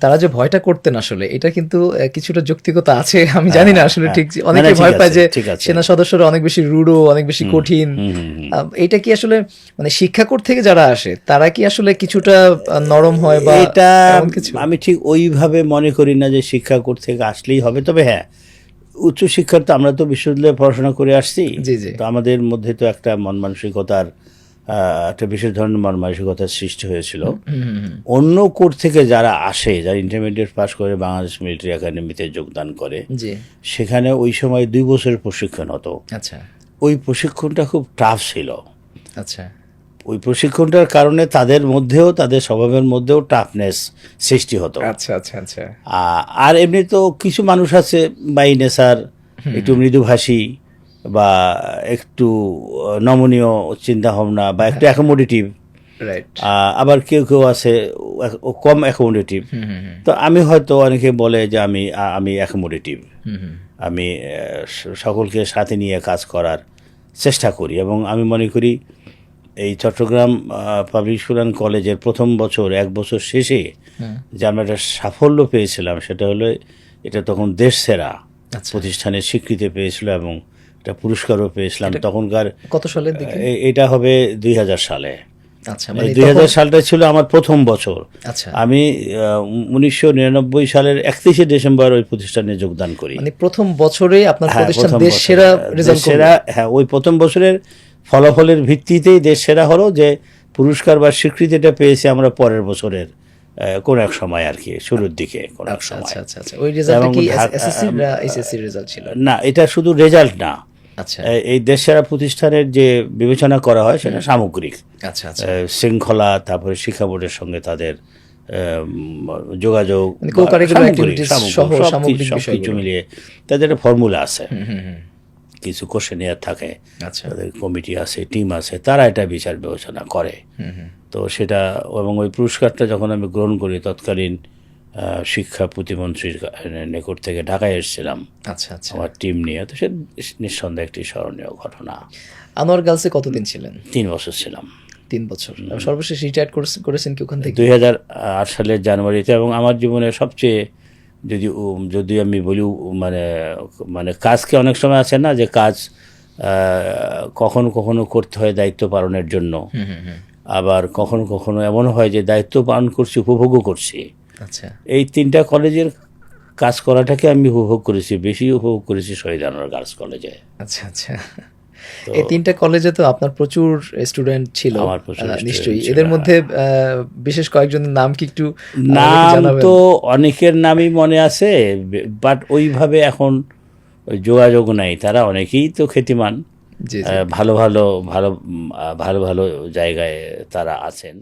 তারা যে ভয়টা করতেন আসলে এটা কিন্তু কিছুটা যৌক্তিকতা আছে আমি জানি না আসলে হ্যাঁ, ঠিক অনেকে ভয় পায় যে। সেনা সদস্যরা অনেক বেশি রুডো অনেক বেশি কঠিন। এটা কি আসলে মানে শিক্ষাকোট থেকে যারা আসে তারা কি আসলে কিছুটা নরম হয় বা এটা আমি ঠিক ওইভাবে মনে করি না যে শিক্ষা কোর্ট থেকে আসলেই হবে তবে হ্যাঁ উচ্চ শিক্ষার তো আমরা তো বিশ্ববিদ্যালয়ে পড়াশোনা করে আসছি। তো আমাদের মধ্যে তো একটা মন মানসিকতার একটা বিশেষ ধরনের মন মানসিকতার সৃষ্টি হয়েছিল। অন্য কোর্ট থেকে যারা আসে যারা ইন্টারমিডিয়েট পাস করে বাংলাদেশ মিলিটারি একাডেমিতে যোগদান করে সেখানে ওই সময় দুই বছরের প্রশিক্ষণ হতো। আচ্ছা। ওই প্রশিক্ষণটা খুব টাফ ছিল। আচ্ছা। ওই প্রশিক্ষণটার কারণে তাদের মধ্যেও তাদের স্বভাবের মধ্যেও টাফনেস সৃষ্টি হতো। আচ্ছা আচ্ছা আচ্ছা। আর এমনি তো কিছু মানুষ আছে বাই নেচার একটু মৃদুভাষী বা একটু নমনীয় চিন্তা ভাবনা বা একটু অ্যাকোমোডেটিভ রাইট আবার কেউ কেউ আছে কম অ্যাকোমোডেটিভ তো আমি হয়তো অনেকে বলে যে আমি আমি অ্যাকোমোডেটিভ আমি সকলকে সাথে নিয়ে কাজ করার চেষ্টা করি এবং আমি মনে করি এই চট্টগ্রাম পাবলিক স্কুল কলেজের প্রথম বছর এক বছর শেষে যে আমরা একটা সাফল্য পেয়েছিলাম সেটা হলো এটা তখন দেশ সেরা আচ্ছা। প্রতিষ্ঠানের স্বীকৃতি পেয়েছিল এবং একটা পুরস্কারও পেয়েছিলাম তখনকার কত সালের দিকে এটা হবে দুই হাজার সালে। আচ্ছা মানে দুই হাজার সালটা ছিল আমার প্রথম বছর। আচ্ছা। আমি উনিশশো নিরানব্বই সালের একত্রিশে ডিসেম্বর ওই প্রতিষ্ঠানে যোগদান করি। মানে প্রথম বছরেই আপনার হ্যাঁ, প্রতিষ্ঠান দেশ সেরা রেজাল্ট সেরা হ্যাঁ ওই প্রথম বছরের ফলাফলের ভিত্তিতেই দেশ সেরা হলো যে পুরস্কার বা স্বীকৃতিটা পেয়েছি আমরা পরের বছরের কোন এক সময় আর কি শুরুর দিকে কোন এক আচ্ছা সময়। আচ্ছা আচ্ছা আচ্ছা। ওই রেজাল্টটা এবং কি এসএসসি না এইচএসসি রেজাল্ট ছিল? না এটা শুধু রেজাল্ট না। এই- এই দেশ সেরা প্রতিষ্ঠানের যে বিবেচনা করা হয় সেটা সামগ্রিক। আচ্ছা আচ্ছা। শৃঙ্খলা তারপরে শিক্ষা বোর্ডের সঙ্গে তাদের যোগাযোগ মানে বা co-curricular সামগ্রিক, activities সামগ্রিক, সহ সব সামগ্রিক কিছু- সব কিছু বিষয়গুলো। মিলিয়ে তাদের একটা ফর্মুলা আছে। কিছু কোশ্চেনিয়ার থাকে। আচ্ছা। তাদের কমিটি আছে টিম আছে তারা এটা বিচার বিবেচনা করে। তো সেটা এবং ওই পুরস্কারটা যখন আমি গ্রহণ করি তৎকালীন শিক্ষা প্রতিমন্ত্রীর নিকট থেকে ঢাকায় এসেছিলাম। আচ্ছা আচ্ছা। আমার টিম নিয়ে। তো সে নিঃসন্দেহে একটি স্মরণীয় ঘটনা। আনোয়ার গার্লসে কতদিন ছিলেন? তিন বছর ছিলাম। তিন বছর। সর্বশেষ রিটায়ার করেছেন কি ওখান থেকে? দুই হাজার আট সালের জানুয়ারিতে এবং আমার জীবনে সবচেয়ে যদি যদি আমি বলি মানে মানে কাজকে অনেক সময় আছে না যে কাজ কখনো কখনো করতে হয় দায়িত্ব পালনের জন্য। আবার কখনো কখনো এমন হয় যে দায়িত্ব পালন করছি উপভোগও করছি। আচ্ছা। এই তিনটা কলেজের কাজ করাটাকে আমি উপভোগ করেছি বেশি উপভোগ করেছি শহীদ আনোয়ার গার্লস কলেজে। আচ্ছা আচ্ছা। এই তিনটা কলেজে তো আপনার প্রচুর স্টুডেন্ট ছিল। আমার প্রচুর নিশ্চয়ই। এদের মধ্যে বিশেষ কয়েকজনের নাম কি একটু নাম তো অনেকের নামই মনে আছে বাট ওইভাবে এখন যোগাযোগ নাই। তারা অনেকেই তো খ্যাতিমান। ভালো ভালো ভালো ভালো ভালো জায়গায় তারা আছেন।